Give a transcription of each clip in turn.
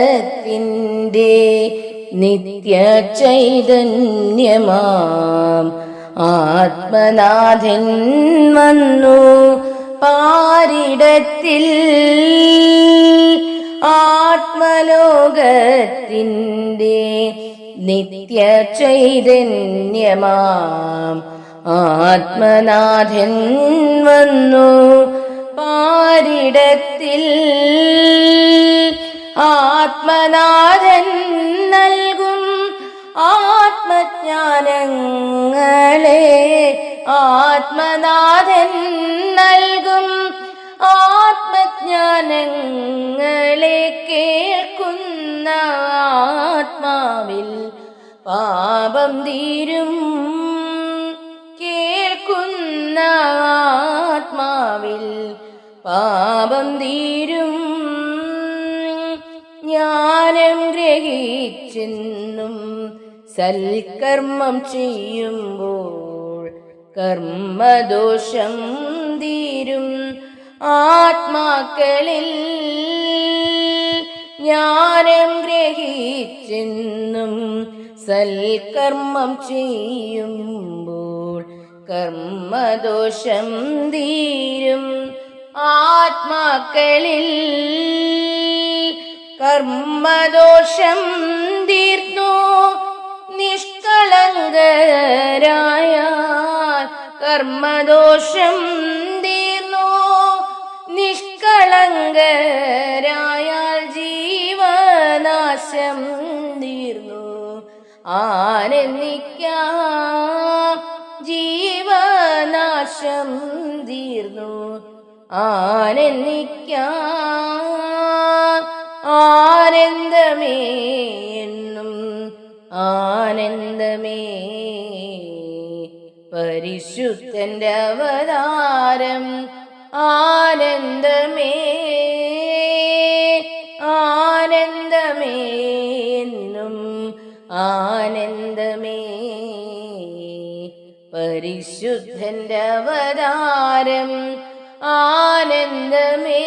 ആത്മലോകത്തിന്റെ നിത്യ ചൈതന്യമാം ആത്മനാഥൻ വന്നു പാരിടത്തിൽ. ആത്മലോകത്തിന്റെ നിത്യ ചൈതന്യമാം ആത്മനാഥൻ വന്നു പാരിടത്തിൽ ആത്മനാഥൻ നൽകും ആത്മജ്ഞാനങ്ങളെ ആത്മനാഥൻ നൽകും ആത്മജ്ഞാനങ്ങളെ കേൾക്കുന്ന ആത്മാവിൽ പാപം തീരും പാപം തീരും. ജ്ഞാനം ഗ്രഹിച്ചെന്നും സൽക്കർമ്മം ചെയ്യുമ്പോൾ കർമ്മദോഷം തീരും. ആത്മാക്കളിൽ ജ്ഞാനം ഗ്രഹിച്ചെന്നും സൽക്കർമ്മം ചെയ്യുമ്പോൾ കർമ്മദോഷം തീരും ആത്മാക്കളിൽ കർമ്മദോഷം തീർന്നു. നിഷ്കളങ്കരായ കർമ്മദോഷം തീർന്നു. നിഷ്കളങ്കരായാൽ ജീവനാശം തീർന്നു. ആനന്ദിക്കാം ജീവനാശം തീർന്നു. ആനന്ദിക്കാം. ആനന്ദമേ എന്നും ആനന്ദമേ. പരിശുദ്ധന്റെ അവതാരം ആനന്ദമേ. ആനന്ദമേ എന്നും ആനന്ദമേ. പരിശുദ്ധന്റെ അവതാരം ആനന്ദമേ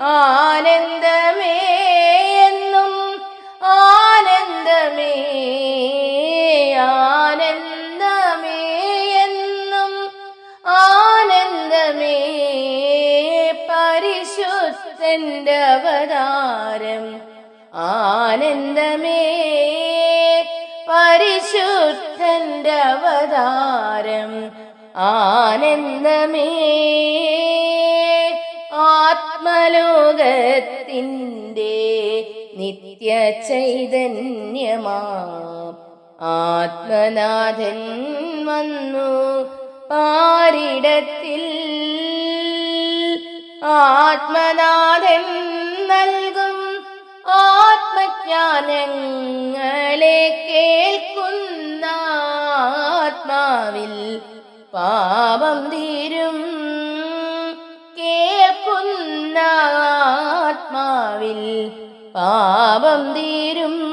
ആനന്ദമേ എന്നും ആനന്ദമേ ആനന്ദമേ എന്നും ആനന്ദമേ. പരിശുദ്ധന്റെ അവതാരം ആനന്ദമേ. പരിശുദ്ധന്റെ അവതാരം ആനന്ദമേ ആത്മലോകത്തിന്റെ നിത്യ ചൈതന്യമാ ആത്മനാഥൻ വന്നു പാരിടത്തിൽ ആത്മനാഥൻ നൽകും ആത്മജ്ഞാനങ്ങളെ കേൾക്കുന്ന ആത്മാവിൽ പാപം തീരും. കേൾക്കുന്ന ആത്മാവിൽ പാപം തീരും.